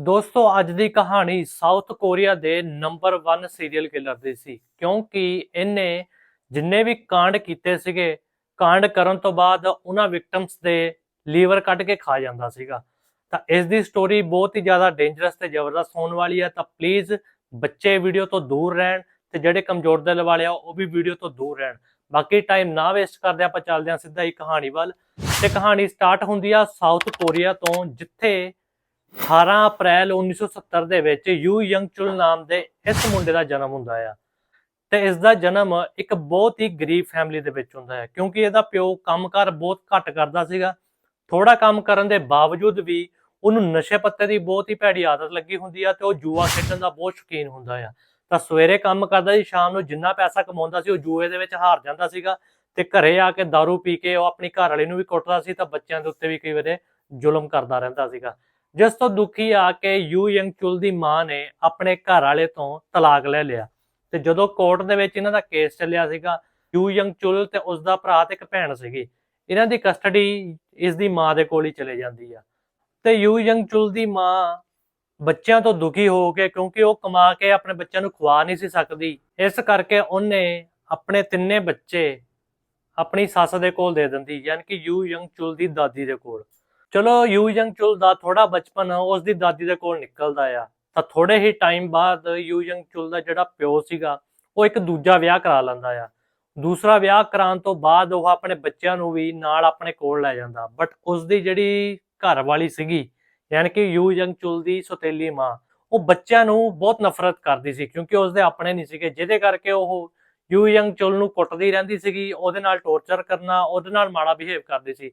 ਦੋਸਤੋ, ਅੱਜ ਦੀ ਕਹਾਣੀ ਸਾਊਥ ਕੋਰੀਆ ਦੇ ਨੰਬਰ 1 ਸੀਰੀਅਲ ਕਿਲਰ ਦੀ ਸੀ, ਕਿਉਂਕਿ ਇਹਨੇ ਜਿੰਨੇ ਵੀ ਕਾਂਡ ਕੀਤੇ ਸੀਗੇ, ਕਾਂਡ ਕਰਨ ਤੋਂ ਬਾਅਦ ਉਹਨਾਂ ਵਿਕਟਮਸ ਦੇ ਲੀਵਰ ਕੱਢ ਕੇ ਖਾ ਜਾਂਦਾ ਸੀਗਾ। ਤਾਂ ਇਸ ਦੀ ਸਟੋਰੀ ਬਹੁਤ ਹੀ ਜ਼ਿਆਦਾ ਡੇਂਜਰਸ ਤੇ ਜ਼ਬਰਦਸਤ ਹੋਣ ਵਾਲੀ ਹੈ, ਤਾਂ ਪਲੀਜ਼ ਬੱਚੇ ਵੀਡੀਓ ਤੋਂ ਦੂਰ ਰਹਿਣ ਤੇ ਜਿਹੜੇ ਕਮਜ਼ੋਰ ਦਿਲ ਵਾਲੇ ਆ, ਉਹ ਵੀ ਵੀਡੀਓ ਤੋਂ ਦੂਰ ਰਹਿਣ। ਬਾਕੀ ਟਾਈਮ ਨਾ ਵੇਸਟ ਕਰਦੇ, ਆਪਾਂ ਚੱਲਦੇ ਹਾਂ ਸਿੱਧਾ ਹੀ ਕਹਾਣੀ ਵੱਲ। ਤੇ ਕਹਾਣੀ ਸਟਾਰਟ ਹੁੰਦੀ ਆ ਸਾਊਥ ਕੋਰੀਆ ਤੋਂ, ਜਿੱਥੇ 18 ਅਪ੍ਰੈਲ 1970 ਦੇ ਵਿੱਚ ਯੂ ਯੰਗ ਚੁਲ ਨਾਮ ਦੇ ਇਸ ਮੁੰਡੇ ਦਾ ਜਨਮ ਹੁੰਦਾ ਆ। ਤੇ ਇਸ ਦਾ ਜਨਮ ਇੱਕ ਬਹੁਤ ਹੀ ਗਰੀਬ ਫੈਮਿਲੀ ਦੇ ਵਿੱਚ ਹੁੰਦਾ ਹੈ ਕਿਉਂਕਿ ਇਹਦਾ ਪਿਓ ਕੰਮਕਾਰ ਬਹੁਤ ਘੱਟ ਕਰਦਾ ਸੀਗਾ। ਥੋੜਾ ਕੰਮ ਕਰਨ ਦੇ ਬਾਵਜੂਦ ਵੀ ਉਹਨੂੰ ਨਸ਼ੇ ਪੱਤੇ ਦੀ ਬਹੁਤ ਹੀ ਭੈੜੀ ਆਦਤ ਲੱਗੀ ਹੁੰਦੀ ਆ ਤੇ ਉਹ ਜੂਆ ਖੇਡਣ ਦਾ ਬਹੁਤ ਸ਼ੌਕੀਨ ਹੁੰਦਾ ਆ। ਤਾਂ ਸਵੇਰੇ ਕੰਮ ਕਰਦਾ ਸੀ, ਸ਼ਾਮ ਨੂੰ ਜਿੰਨਾ ਪੈਸਾ ਕਮਾਉਂਦਾ ਸੀ ਉਹ ਜੂਏ ਦੇ ਵਿੱਚ ਹਾਰ ਜਾਂਦਾ ਸੀਗਾ ਤੇ ਘਰੇ ਆ ਕੇ दारू ਪੀ ਕੇ ਉਹ ਆਪਣੀ ਘਰ ਵਾਲੀ ਨੂੰ ਵੀ ਕੁੱਟਦਾ ਸੀ ਤਾਂ ਬੱਚਿਆਂ ਦੇ ਉੱਤੇ ਵੀ ਕਈ ਵਾਰੇ ਜ਼ੁਲਮ ਕਰਦਾ ਰਹਿੰਦਾ ਸੀਗਾ। ਜਿਸ ਤੋਂ ਦੁਖੀ ਆ ਕੇ ਯੂ ਯੰਗ ਚੁਲ ਦੀ ਮਾਂ ਨੇ ਆਪਣੇ ਘਰ ਵਾਲੇ ਤੋਂ ਤਲਾਕ ਲੈ ਲਿਆ। ਤੇ ਜਦੋਂ ਕੋਰਟ ਦੇ ਵਿੱਚ ਇਹਨਾਂ ਦਾ ਕੇਸ ਚੱਲਿਆ ਸੀਗਾ, ਯੂ ਯੰਗ ਚੁਲ ਤੇ ਉਸ ਦਾ ਭਰਾ ਤੇ ਇੱਕ ਭੈਣ ਸੀਗੀ, ਇਹਨਾਂ ਦੀ ਕਸਟਡੀ ਇਸ ਦੀ ਮਾਂ ਦੇ ਕੋਲ ਹੀ ਚਲੇ ਜਾਂਦੀ ਆ। ਤੇ ਯੂ ਯੰਗ ਚੁਲ ਦੀ ਮਾਂ ਬੱਚਿਆਂ ਤੋਂ ਦੁਖੀ ਹੋ ਕੇ, ਕਿਉਂਕਿ ਉਹ ਕਮਾ ਕੇ ਆਪਣੇ ਬੱਚਿਆਂ ਨੂੰ ਖਵਾ ਨਹੀਂ ਸੀ ਸਕਦੀ, ਇਸ ਕਰਕੇ ਉਹਨੇ ਆਪਣੇ ਤਿੰਨੇ ਬੱਚੇ ਆਪਣੀ ਸੱਸ ਦੇ ਕੋਲ ਦੇ ਦਿੰਦੀ, ਯਾਨੀ ਕਿ ਯੂ ਯੰਗ ਚੁਲ ਦੀ ਦਾਦੀ ਦੇ ਕੋਲ। ਚਲੋ ਯੂ ਯੰਗ ਚੁਲ ਦਾ ਥੋੜਾ ਬਚਪਨ ਉਸ ਦੀ ਦਾਦੀ ਦੇ ਕੋਲ ਨਿਕਲਦਾ ਆ। ਤਾਂ ਥੋੜੇ ਹੀ ਟਾਈਮ ਬਾਅਦ ਯੂ ਯੰਗ ਚੁਲ ਦਾ ਜਿਹੜਾ ਪਿਓ ਸੀਗਾ, ਉਹ ਇੱਕ ਦੂਜਾ ਵਿਆਹ ਕਰਾ ਲੈਂਦਾ ਆ। ਦੂਸਰਾ ਵਿਆਹ ਕਰਾਉਣ ਤੋਂ ਬਾਅਦ ਉਹ ਆਪਣੇ ਬੱਚਿਆਂ ਨੂੰ ਵੀ ਨਾਲ ਆਪਣੇ ਕੋਲ ਲੈ ਜਾਂਦਾ। ਬਟ ਉਸ ਦੀ ਜਿਹੜੀ ਘਰ ਵਾਲੀ ਸੀਗੀ, ਯਾਨੀ ਕਿ ਯੂ ਯੰਗ ਚੁਲ ਦੀ ਸੋਤੇਲੀ ਮਾਂ, ਉਹ ਬੱਚਿਆਂ ਨੂੰ ਬਹੁਤ ਨਫ਼ਰਤ ਕਰਦੀ ਸੀ, ਕਿਉਂਕਿ ਉਸਦੇ ਆਪਣੇ ਨਹੀਂ ਸੀਗੇ। ਜਿਹਦੇ ਕਰਕੇ ਉਹ ਯੂ ਯੰਗ ਚੁਲ ਨੂੰ ਕੁੱਟਦੀ ਰਹਿੰਦੀ ਸੀਗੀ, ਉਹਦੇ ਨਾਲ ਟੌਰਚਰ ਕਰਨਾ, ਉਹਦੇ ਨਾਲ ਮਾੜਾ ਬਿਹੇਵ ਕਰਦੀ ਸੀ।